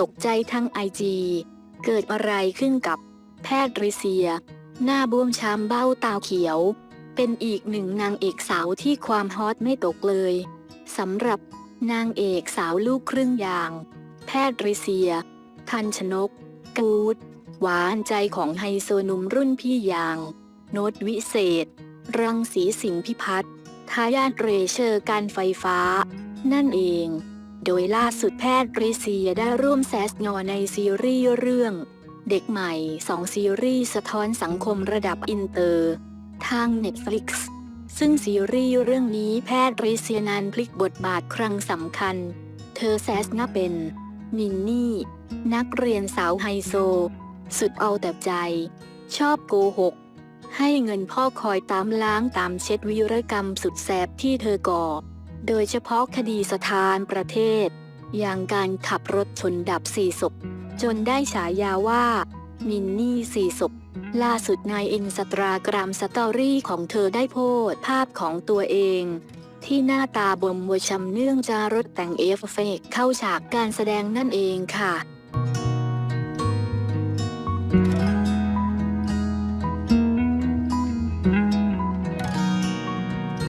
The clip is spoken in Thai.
ตกใจทั้งไอจีเกิดอะไรขึ้นกับแพทริเซีย หน้าบวมช้ำเบ้าตาเขียว เป็นอีกหนึ่งนางเอกสาวที่ความฮอตไม่ตกเลยสำหรับนางเอกสาวลูกครึ่งอย่าง แพทริเซียทันชนก กูด หวานใจของไฮโซหนุ่มรุ่นพี่อย่าง โนตวิเศษ รังสีสิงห์พิพัฒน์ทายาทเรเชอร์การไฟฟ้า นั่นเอง โดยล่าสุดแพทย์ริเซียได้ร่วมแซสงอในซีรีส์เรื่อง เด็กใหม่สองซีรีส์สะท้อนสังคมระดับอินเตอร์ ทาง Netflix ซึ่งซีรีส์เรื่องนี้แพทย์ริเซียนันพลิกบทบาทครั้งสำคัญ เธอแซสงาเป็น มินนี่ นักเรียนสาวไฮโซ สุดเอาแต่ใจ ชอบโกหก ให้เงินพ่อคอยตามล้างตามเช็ดวีรกรรมสุดแสบที่เธอก่อ โดยเฉพาะคดีสถานประเทศ อย่างการขับรถชนดับสี่ศพ จนได้ฉายาว่า มินนี่สี่ศพ ล่าสุดในอินสตราแกรมสตอรี่ของเธอได้โพสต์ภาพของตัวเอง ที่หน้าตาบวมบวช้ำเนื่องจารถแต่งเอฟเฟกเข้าฉากการแสดงนั่นเองค่ะ